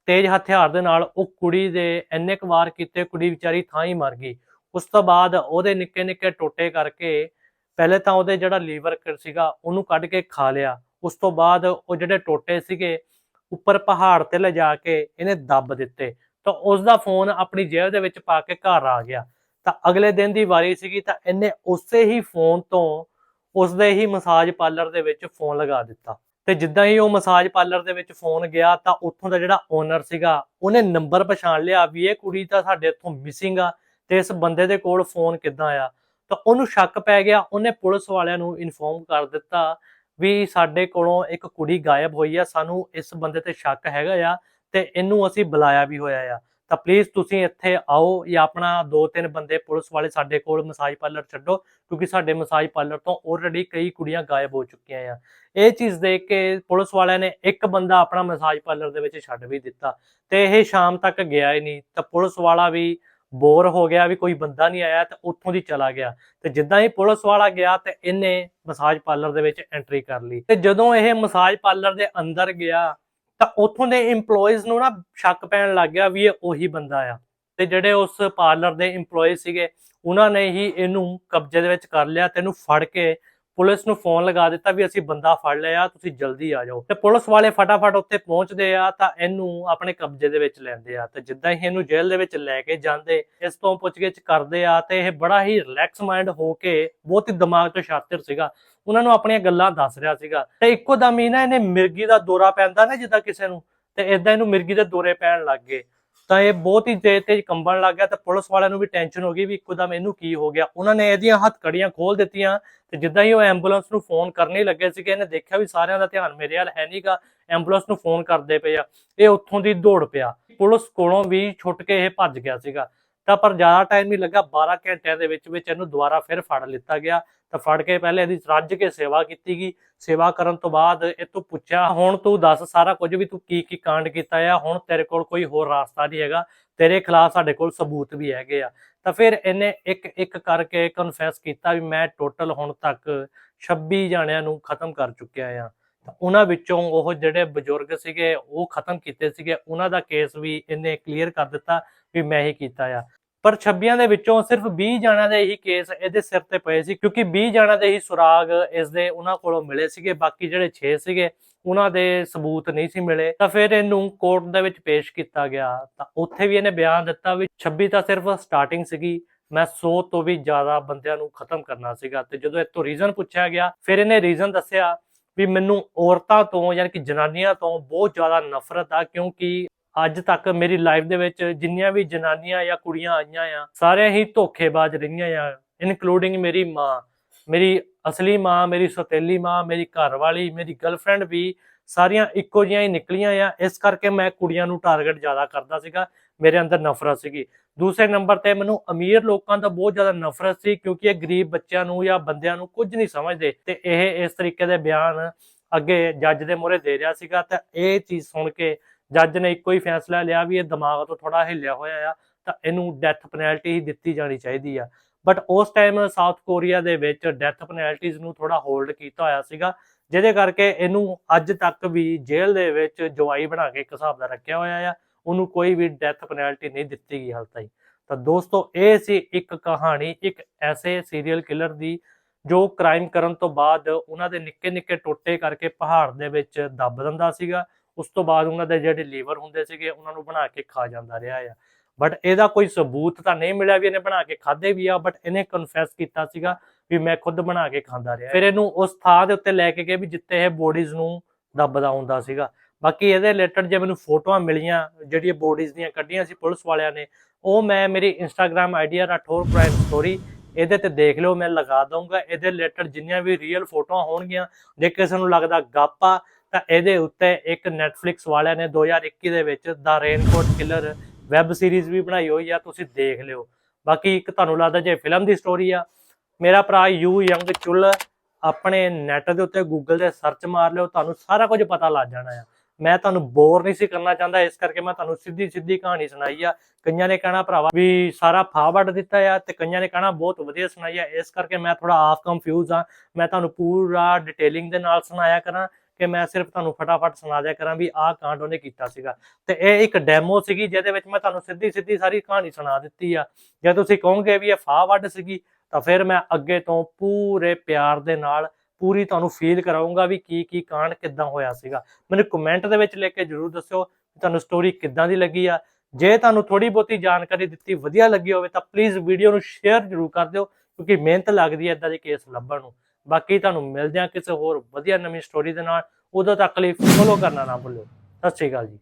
ਤੇਜ਼ ਹਥਿਆਰ ਦੇ ਨਾਲ ਉਹ ਕੁੜੀ ਦੇ ਇੰਨੇ ਕੁ ਵਾਰ ਕੀਤੇ, ਕੁੜੀ ਵਿਚਾਰੀ ਥਾਂ ਹੀ ਮਰ ਗਈ। ਉਸ ਤੋਂ ਬਾਅਦ ਉਹਦੇ ਨਿੱਕੇ ਨਿੱਕੇ ਟੋਟੇ ਕਰਕੇ ਪਹਿਲੇ ਤਾਂ ਉਹਦੇ ਜਿਹੜਾ ਲੀਵਰ ਸੀਗਾ ਉਹਨੂੰ ਕੱਢ ਕੇ ਖਾ ਲਿਆ। ਉਸ ਤੋਂ ਬਾਅਦ ਉਹ ਜਿਹੜੇ ਟੋਟੇ ਸੀਗੇ ਉੱਪਰ ਪਹਾੜ ਤੇ ਲਿਜਾ ਕੇ ਇਹਨੇ ਦੱਬ ਦਿੱਤੇ। ਤਾਂ ਉਸ ਦਾ ਫੋਨ ਆਪਣੀ ਜੇਬ ਦੇ ਵਿੱਚ ਪਾ ਕੇ ਘਰ ਆ ਗਿਆ। ਤਾਂ ਅਗਲੇ ਦਿਨ ਦੀ ਵਾਰੀ ਸੀਗੀ ਤਾਂ ਇਹਨੇ ਉਸੇ ਹੀ ਫੋਨ ਤੋਂ ਉਸਦੇ ਹੀ ਮਸਾਜ ਪਾਰਲਰ ਦੇ ਵਿੱਚ ਫੋਨ ਲਗਾ ਦਿੱਤਾ। ਤੇ ਜਿੱਦਾਂ ਹੀ ਉਹ ਮਸਾਜ ਪਾਰਲਰ ਦੇ ਵਿੱਚ ਫੋਨ ਗਿਆ ਤਾਂ ਉੱਥੋਂ ਦਾ ਜਿਹੜਾ ਓਨਰ ਸੀਗਾ ਉਹਨੇ ਨੰਬਰ ਪਛਾਣ ਲਿਆ ਵੀ ਇਹ ਕੁੜੀ ਤਾਂ ਸਾਡੇ ਇੱਥੋਂ ਮਿਸਿੰਗ ਆ ਤੇ ਇਸ ਬੰਦੇ ਦੇ ਕੋਲ ਫੋਨ ਕਿੱਦਾਂ ਆਇਆ ਤਾਂ ਉਹਨੂੰ ਸ਼ੱਕ ਪੈ ਗਿਆ, ਉਹਨੇ ਪੁਲਿਸ ਵਾਲਿਆਂ ਨੂੰ ਇਨਫੋਰਮ ਕਰ ਦਿੱਤਾ ਵੀ ਸਾਡੇ ਕੋਲੋਂ ਇੱਕ ਕੁੜੀ ਗਾਇਬ ਹੋਈ ਆ, ਸਾਨੂੰ ਇਸ ਬੰਦੇ ਤੇ ਸ਼ੱਕ ਹੈਗਾ ਆ ਤੇ ਇਹਨੂੰ ਅਸੀਂ ਬੁਲਾਇਆ ਵੀ ਹੋਇਆ ਆ। ਤਾਂ ਪਲੀਜ਼ ਤੁਸੀਂ ਇੱਥੇ ਆਓ ਜਾਂ ਆਪਣਾ ਦੋ ਤਿੰਨ ਬੰਦੇ ਪੁਲਿਸ ਵਾਲੇ ਸਾਡੇ ਕੋਲ ਮਸਾਜ ਪਾਰਲਰ ਛੱਡੋ, ਕਿਉਂਕਿ ਸਾਡੇ ਮਸਾਜ ਪਾਰਲਰ ਤੋਂ ਆਲਰੇਡੀ ਕਈ ਕੁੜੀਆਂ ਗਾਇਬ ਹੋ ਚੁੱਕੀਆਂ ਆ। ਇਹ ਚੀਜ਼ ਦੇਖ ਕੇ ਪੁਲਿਸ ਵਾਲਿਆਂ ਨੇ ਇੱਕ ਬੰਦਾ ਆਪਣਾ ਮਸਾਜ ਪਾਰਲਰ ਦੇ ਵਿੱਚ ਛੱਡ ਵੀ ਦਿੱਤਾ ਤੇ ਇਹ ਸ਼ਾਮ ਤੱਕ ਗਿਆ ਹੀ ਨਹੀਂ। ਤਾਂ ਪੁਲਿਸ ਵਾਲਾ ਵੀ ਬੋਰ ਹੋ ਗਿਆ ਵੀ ਕੋਈ ਬੰਦਾ ਨਹੀਂ ਆਇਆ ਤੇ ਉੱਥੋਂ ਦੀ ਚਲਾ ਗਿਆ। ਤੇ ਜਿੱਦਾਂ ਹੀ ਪੁਲਿਸ ਵਾਲਾ ਗਿਆ ਤੇ ਇਹਨੇ ਮਸਾਜ ਪਾਰਲਰ ਦੇ ਵਿੱਚ ਐਂਟਰੀ ਕਰ ਲਈ। ਤੇ ਜਦੋਂ ਇਹ ਮਸਾਜ ਪਾਰਲਰ ਦੇ ਅੰਦਰ ਗਿਆ ਤਾਂ ਉੱਥੋਂ ਦੇ EMPLOYEES ਨੂੰ ਨਾ ਸ਼ੱਕ ਪੈਣ ਲੱਗ ਗਿਆ ਵੀ ਇਹ ਉਹੀ ਬੰਦਾ ਆ। ਤੇ ਜਿਹੜੇ ਉਸ ਪਾਰਲਰ ਦੇ EMPLOYEE ਸੀਗੇ, ਉਹਨਾਂ ਨੇ ਹੀ ਇਹਨੂੰ ਕਬਜ਼ੇ ਦੇ ਵਿੱਚ ਕਰ ਲਿਆ ਤੇ ਇਹਨੂੰ ਫੜ ਕੇ ਪੁਲਿਸ ਨੂੰ ਫੋਨ ਲਗਾ ਦਿੱਤਾ ਵੀ ਅਸੀਂ ਬੰਦਾ ਫੜ ਲਿਆ, ਤੁਸੀਂ ਜਲਦੀ ਆ ਜਾਓ। ਤੇ ਪੁਲਿਸ ਵਾਲੇ ਫਟਾਫਟ ਉੱਥੇ ਪਹੁੰਚਦੇ ਆ, ਤਾਂ ਇਹਨੂੰ ਆਪਣੇ ਕਬਜ਼ੇ ਦੇ ਵਿੱਚ ਲੈਂਦੇ ਆ। ਤੇ ਜਿੱਦਾਂ ਹੀ ਇਹਨੂੰ ਜੇਲ੍ਹ ਦੇ ਵਿੱਚ ਲੈ ਕੇ ਜਾਂਦੇ, ਇਸ ਤੋਂ ਪੁੱਛਗਿੱਛ ਕਰਦੇ ਆ ਤੇ ਇਹ ਬੜਾ ਹੀ ਰਿਲੈਕਸ ਮਾਈਂਡ ਹੋ ਕੇ ਬਹੁਤ ਹੀ ਦਿਮਾਗ ਤੋਂ ਸ਼ਾਤਿਰ ਸੀਗਾ। ਉਹਨਾਂ ਨੂੰ ਆਪਣੀਆਂ ਗੱਲਾਂ ਦੱਸ ਰਿਹਾ ਸੀਗਾ। ਤੇ ਇੱਕੋ ਦਮ ਹੀ ਨਾ ਇਹਨੇ ਮਿਰਗੀ ਦਾ ਦੌਰਾ ਪੈਂਦਾ ਨਾ ਜਿੱਦਾਂ ਕਿਸੇ ਨੂੰ, ਤੇ ਇਦਾਂ ਇਹਨੂੰ ਮਿਰਗੀ ਦੇ ਦੌਰੇ ਪੈਣ ਲੱਗ ਗਏ। ਤਾਂ ਇਹ ਬਹੁਤ ਹੀ ਤੇਜ਼ ਤੇਜ਼ ਕੰਬਣ ਲੱਗ ਗਿਆ ਤੇ ਪੁਲਿਸ ਵਾਲਿਆਂ ਨੂੰ ਵੀ ਟੈਨਸ਼ਨ ਹੋ ਗਈ ਵੀ ਇੱਕੋ ਦਮ ਇਹਨੂੰ ਕੀ ਹੋ ਗਿਆ। ਉਹਨਾਂ ਨੇ ਇਹਦੀਆਂ ਹੱਥ ਕੜੀਆਂ ਖੋਲ ਦਿੱਤੀਆਂ ਤੇ ਜਿੱਦਾਂ ਹੀ ਉਹ ਐਂਬੂਲੈਂਸ ਨੂੰ ਫੋਨ ਕਰਨੇ ਲੱਗੇ ਸੀਗੇ, ਇਹਨੇ ਦੇਖਿਆ ਵੀ ਸਾਰਿਆਂ ਦਾ ਧਿਆਨ ਮੇਰੇ ਵੱਲ ਹੈ ਨਹੀਂਗਾ ਐਂਬੂਲੈਂਸ ਨੂੰ ਫੋਨ ਕਰਦੇ ਪਏ ਆ। ਇਹ ਉੱਥੋਂ ਦੀ ਦੌੜ ਪਿਆ। ਪੁਲਿਸ ਕੋਲੋਂ ਵੀ ਛੁੱਟ ਕੇ ਇਹ ਭੱਜ ਗਿਆ ਸੀਗਾ। ਤਾਂ ਪਰ ਜ਼ਿਆਦਾ ਟਾਈਮ ਨਹੀਂ ਲੱਗਾ 12 ਘੰਟਿਆਂ ਦੇ ਵਿੱਚ ਵਿੱਚ ਇਹਨੂੰ ਦੁਬਾਰਾ ਫਿਰ ਫੜ ਲਿੱਤਾ ਗਿਆ। ਤਾਂ ਫੜ ਕੇ ਪਹਿਲੇ ਇਹਦੀ ਰੱਜ ਕੇ ਸੇਵਾ ਕੀਤੀ ਗਈ। ਸੇਵਾ ਕਰਨ ਤੋਂ ਬਾਅਦ ਇਹ ਤੋਂ ਪੁੱਛਿਆ, ਹੁਣ ਤੂੰ ਦੱਸ ਸਾਰਾ ਕੁਝ ਵੀ ਤੂੰ ਕੀ ਕੀ ਕਾਂਡ ਕੀਤਾ ਆ? ਹੁਣ ਤੇਰੇ ਕੋਲ ਕੋਈ ਹੋਰ ਰਾਸਤਾ ਨਹੀਂ ਹੈਗਾ। ਤੇਰੇ ਖਿਲਾਫ ਸਾਡੇ ਕੋਲ ਸਬੂਤ ਵੀ ਹੈਗੇ ਆ। ਤਾਂ ਫਿਰ ਇਹਨੇ ਇੱਕ ਇੱਕ ਕਰਕੇ ਕਨਫੈਸ ਕੀਤਾ ਵੀ ਮੈਂ ਟੋਟਲ ਹੁਣ ਤੱਕ 26 ਜਾਣਿਆਂ ਨੂੰ ਖਤਮ ਕਰ ਚੁੱਕਿਆ ਆ। ਤਾਂ ਉਹਨਾਂ ਵਿੱਚੋਂ ਉਹ ਜਿਹੜੇ ਬਜ਼ੁਰਗ ਸੀਗੇ, ਉਹ ਖਤਮ ਕੀਤੇ ਸੀਗੇ। ਉਹਨਾਂ ਦਾ ਕੇਸ ਵੀ ਇਹਨੇ ਕਲੀਅਰ ਕਰ ਦਿੱਤਾ। ਵੀ ਮੈਂ ਹੀ ਕੀਤਾ ਆ। ਪਰ 26 ਦੇ ਵਿੱਚੋਂ ਸਿਰਫ 20 ਜਣਿਆਂ ਦੇ ਹੀ ਕੇਸ ਇਹਦੇ ਸਿਰ ਤੇ ਪਏ ਸੀ, ਕਿਉਂਕਿ 20 ਜਣਿਆਂ ਦੇ ਹੀ ਸੁਰਾਗ ਇਸ ਦੇ ਉਹਨਾਂ ਕੋਲੋਂ ਮਿਲੇ ਸੀਗੇ, ਬਾਕੀ ਜਿਹੜੇ 6 ਸੀਗੇ, ਉਹਨਾਂ ਦੇ ਸਬੂਤ ਨਹੀਂ ਸੀ ਮਿਲੇ। ਤਾਂ ਫਿਰ ਇਹਨੂੰ ਕੋਰਟ ਦੇ ਵਿੱਚ ਪੇਸ਼ ਕੀਤਾ ਗਿਆ। ਤਾਂ ਉੱਥੇ ਵੀ ਇਹਨੇ ਬਿਆਨ ਦਿੱਤਾ ਵੀ 26 ਤਾਂ ਸਿਰਫ ਸਟਾਰਟਿੰਗ ਸੀਗੀ, ਮੈਂ 100 ਤੋਂ ਵੀ ਜ਼ਿਆਦਾ ਬੰਦਿਆਂ ਨੂੰ ਖਤਮ ਕਰਨਾ ਸੀਗਾ। ਤੇ ਜਦੋਂ ਇਹ ਤੋਂ ਰੀਜ਼ਨ ਪੁੱਛਿਆ ਗਿਆ, ਫਿਰ ਇਹਨੇ ਰੀਜ਼ਨ ਦੱਸਿਆ ਵੀ ਮੈਨੂੰ ਔਰਤਾਂ ਤੋਂ ਯਾਨੀ ਕਿ ਜਨਾਨੀਆਂ ਤੋਂ ਬਹੁਤ ਜ਼ਿਆਦਾ ਨਫ਼ਰਤ ਆ, ਕਿਉਂਕਿ ਅੱਜ ਤੱਕ ਮੇਰੀ ਲਾਈਫ ਦੇ ਵਿੱਚ ਜਿੰਨੀਆਂ ਵੀ ਜਨਾਨੀਆਂ ਜਾਂ ਕੁੜੀਆਂ ਆਈਆਂ ਆ, ਸਾਰਿਆਂ ਹੀ ਧੋਖੇਬਾਜ਼ ਰਹੀਆਂ ਆ ਇਨਕਲੂਡਿੰਗ ਮੇਰੀ ਮਾਂ। ਮੇਰੀ ਅਸਲੀ ਮਾਂ, ਮੇਰੀ ਸੌਤੇਲੀ ਮਾਂ, ਮੇਰੀ ਘਰਵਾਲੀ, ਮੇਰੀ ਗਰਲਫ੍ਰੈਂਡ ਵੀ ਸਾਰੀਆਂ ਇੱਕੋ ਜਿਹੀਆਂ ਹੀ ਨਿਕਲੀਆਂ ਆ। ਇਸ ਕਰਕੇ ਮੈਂ ਕੁੜੀਆਂ ਨੂੰ ਟਾਰਗੇਟ ਜ਼ਿਆਦਾ ਕਰਦਾ ਸੀਗਾ, ਮੇਰੇ ਅੰਦਰ ਨਫ਼ਰਤ ਸੀਗੀ। ਦੂਸਰੇ ਨੰਬਰ ਤੇ ਮੈਨੂੰ ਅਮੀਰ ਲੋਕਾਂ ਦਾ ਬਹੁਤ ਜ਼ਿਆਦਾ ਨਫ਼ਰਤ ਸੀ, ਕਿਉਂਕਿ ਇਹ ਗਰੀਬ ਬੱਚਿਆਂ ਨੂੰ ਜਾਂ ਬੰਦਿਆਂ ਨੂੰ ਕੁਝ ਨਹੀਂ ਸਮਝਦੇ। ਤੇ ਇਹ ਇਸ ਤਰੀਕੇ ਦੇ ਬਿਆਨ ਅੱਗੇ ਜੱਜ ਦੇ ਮੂਹਰੇ ਦੇ ਰਿਹਾ ਸੀਗਾ, ਤਾਂ ਇਹ ਚੀਜ਼ ਸੁਣ ਕੇ ਜੱਜ ਨੇ ਇੱਕੋ ਹੀ ਫੈਸਲਾ ਲਿਆ ਵੀ ਇਹ ਦਿਮਾਗ ਤੋਂ ਥੋੜਾ ਹਿੱਲਿਆ ਹੋਇਆ ਆ, ਤਾਂ ਇਹਨੂੰ ਡੈਥ ਪੈਨਲਟੀ ਹੀ ਦਿੱਤੀ ਜਾਣੀ ਚਾਹੀਦੀ ਆ। ਬਟ ਉਸ ਟਾਈਮ ਸਾਊਥ ਕੋਰੀਆ ਦੇ ਵਿੱਚ ਡੈਥ ਪੈਨਲਟੀਜ਼ ਨੂੰ ਥੋੜਾ ਹੋਲਡ ਕੀਤਾ ਹੋਇਆ ਸੀਗਾ, ਜਿਹਦੇ ਕਰਕੇ ਇਹਨੂੰ ਅੱਜ ਤੱਕ ਵੀ ਜੇਲ੍ਹ ਦੇ ਵਿੱਚ ਜਵਾਈ ਬਣਾ ਕੇ ਇੱਕ ਹਿਸਾਬ ਦਾ ਰੱਖਿਆ ਹੋਇਆ ਆ, ਉਹਨੂੰ ਕੋਈ ਵੀ ਡੈਥ ਪੈਨਲਟੀ ਨਹੀਂ ਦਿੱਤੀ ਗਈ ਹਾਲ ਤਾਈ। ਤਾਂ ਦੋਸਤੋ, ਇਹ ਸੀ ਇੱਕ ਕਹਾਣੀ, ਇੱਕ ਐਸੇ ਸੀਰੀਅਲ ਕਿਲਰ ਦੀ ਜੋ ਕ੍ਰਾਈਮ ਕਰਨ ਤੋਂ ਬਾਅਦ ਉਹਨਾਂ ਦੇ ਨਿੱਕੇ ਨਿੱਕੇ ਟੋਟੇ ਕਰਕੇ ਪਹਾੜ ਦੇ ਵਿੱਚ ਦੱਬ ਦਿੰਦਾ ਸੀਗਾ। ਉਸ ਤੋਂ ਬਾਅਦ ਉਹਨਾਂ ਦੇ ਜਿਹੜੇ ਲੀਵਰ ਹੁੰਦੇ ਸੀਗੇ, ਉਹਨਾਂ ਨੂੰ ਬਣਾ ਕੇ ਖਾ ਜਾਂਦਾ ਰਿਹਾ ਆ। ਬਟ ਇਹਦਾ ਕੋਈ ਸਬੂਤ ਤਾਂ ਨਹੀਂ ਮਿਲਿਆ ਵੀ ਇਹਨੇ ਬਣਾ ਕੇ ਖਾਦੇ ਵੀ ਆ ਬਟ ਇਹਨੇ ਕਨਫੈਸ ਕੀਤਾ ਸੀਗਾ ਵੀ ਮੈਂ ਖੁਦ ਬਣਾ ਕੇ ਖਾਂਦਾ ਰਿਹਾ। ਫਿਰ ਇਹਨੂੰ ਉਸ ਥਾਂ ਦੇ ਉੱਤੇ ਲੈ ਕੇ ਗਏ ਵੀ ਜਿੱਥੇ ਇਹ ਬੋਡੀਜ਼ ਨੂੰ ਦੱਬਦਾ ਹੁੰਦਾ ਸੀਗਾ। ਬਾਕੀ ਇਹਦੇ ਰਿਲੇਟਡ ਜੇ ਮੈਨੂੰ ਫੋਟੋਆਂ ਮਿਲੀਆਂ, ਜਿਹੜੀਆਂ ਬੋਡੀਜ਼ ਦੀਆਂ ਕੱਢੀਆਂ ਸੀ ਪੁਲਿਸ ਵਾਲਿਆਂ ਨੇ, ਉਹ ਮੈਂ ਮੇਰੀ ਇੰਸਟਾਗ੍ਰam ਆਈਡੀ ਆ ਰਾਠੌਰ ਪ੍ਰਾਈਮ ਸਟੋਰੀ ਇਹਦੇ ਤੇ ਦੇਖ ਲਿਓ, ਮੈਂ ਲਗਾ ਦਊਂਗਾ। ਇਹਦੇ ਰਿਲੇਟਡ ਜਿੰਨੀਆਂ ਵੀ ਰੀਅਲ ਫੋਟੋਆਂ ਹੋਣਗੀਆਂ, ਜੇ ਕਿਸੇ ਨੂੰ ਲੱਗਦਾ ਗੱਪਾ ਤਾਂ ਇਹਦੇ ਉੱਤੇ ਇੱਕ Netflix ਵਾਲਿਆਂ ਨੇ 2021 ਦੇ ਵਿੱਚ ਦਾ ਰੇਨਕੋਟ ਕਿਲਰ ਵੈਬ ਸੀਰੀਜ਼ ਵੀ ਬਣਾਈ ਹੋਈ ਆ, ਤੁਸੀਂ ਦੇਖ ਲਿਓ। ਬਾਕੀ ਇੱਕ ਤੁਹਾਨੂੰ ਲੱਗਦਾ ਜੇ ਫਿਲਮ ਦੀ ਸਟੋਰੀ ਆ, ਮੇਰਾ ਭਰਾ ਯੂ ਯੰਗ ਚੁੱਲ ਆਪਣੇ ਨੈਟ ਦੇ ਉੱਤੇ ਗੂਗਲ ਤੇ ਸਰਚ ਮਾਰ ਲਿਓ, ਤੁਹਾਨੂੰ ਸਾਰਾ ਕੁਝ ਪਤਾ ਲੱਗ ਜਾਣਾ ਆ। ਮੈਂ ਤੁਹਾਨੂੰ ਬੋਰ ਨਹੀਂ ਸੀ ਕਰਨਾ ਚਾਹੁੰਦਾ, ਇਸ ਕਰਕੇ ਮੈਂ ਤੁਹਾਨੂੰ ਸਿੱਧੀ ਸਿੱਧੀ ਕਹਾਣੀ ਸੁਣਾਈ ਆ। ਕਈਆਂ ਨੇ ਕਹਿਣਾ ਭਰਾਵਾ ਵੀ ਸਾਰਾ ਫਾਹ ਵੱਢ ਦਿੱਤਾ ਆ ਤੇ ਕਈਆਂ ਨੇ ਕਹਿਣਾ ਬਹੁਤ ਵਧੀਆ ਸੁਣਾਈ ਆ, ਇਸ ਕਰਕੇ ਮੈਂ ਥੋੜਾ ਆਫ ਕੰਫਿਊਜ਼ ਆ। ਮੈਂ ਤੁਹਾਨੂੰ ਪੂਰਾ ਡਿਟੇਲਿੰਗ ਦੇ ਨਾਲ ਸੁਣਾਇਆ ਕਰਾਂ। ਕਿ ਮੈਂ ਸਿਰਫ ਤੁਹਾਨੂੰ ਫਟਾਫਟ ਸੁਣਾ ਦਿਆ ਕਰਾਂ ਵੀ ਆਹ ਕਾਂਡ ਉਹਨੇ ਕੀਤਾ ਸੀਗਾ। ਤੇ ਇਹ ਇੱਕ ਡੈਮੋ ਸੀਗੀ, ਜਿਹਦੇ ਵਿੱਚ ਮੈਂ ਤੁਹਾਨੂੰ ਸਿੱਧੀ ਸਿੱਧੀ ਸਾਰੀ ਕਹਾਣੀ ਸੁਣਾ ਦਿੱਤੀ ਆ। ਜੇ ਤੁਸੀਂ ਕਹੋਗੇ ਵੀ ਇਹ ਫਾਹ ਵੱਢ ਸੀਗੀ, ਤਾਂ ਫਿਰ ਮੈਂ ਅੱਗੇ ਤੋਂ ਪੂਰੇ ਪਿਆਰ ਦੇ ਨਾਲ ਪੂਰੀ ਤੁਹਾਨੂੰ ਫੀਲ ਕਰਾਉਂਗਾ ਵੀ ਕੀ ਕੀ ਕਾਂਡ ਕਿੱਦਾਂ ਹੋਇਆ ਸੀਗਾ। ਮੈਨੂੰ ਕਮੈਂਟ ਦੇ ਵਿੱਚ ਲਿਖ ਕੇ ਜਰੂਰ ਦੱਸਿਓ ਤੁਹਾਨੂੰ ਸਟੋਰੀ ਕਿੱਦਾਂ ਦੀ ਲੱਗੀ ਆ। ਜੇ ਤੁਹਾਨੂੰ ਥੋੜੀ ਬਹੁਤੀ ਜਾਣਕਾਰੀ ਦਿੱਤੀ ਵਧੀਆ ਲੱਗੀ ਹੋਵੇ ਤਾਂ ਪਲੀਜ਼ ਵੀਡੀਓ ਨੂੰ ਸ਼ੇਅਰ ਜਰੂਰ ਕਰ ਦਿਓ, ਕਿਉਂਕਿ ਮਿਹਨਤ ਲੱਗਦੀ ਹੈ ਇਦਾਂ ਦੇ ਕੇਸ ਲੱਭਣ ਨੂੰ। ਬਾਕੀ ਤੁਹਾਨੂੰ ਮਿਲਦੇ ਹਾਂ ਕਿਸੇ ਹੋਰ ਵਧੀਆ ਨਵੀਂ ਸਟੋਰੀ ਦੇ ਨਾਲ। ਉਦੋਂ ਤੱਕ ਲਈ ਫੋਲੋ ਕਰਨਾ ਨਾ ਭੁੱਲਿਓ। ਸਤਿ ਸ਼੍ਰੀ ਅਕਾਲ ਜੀ।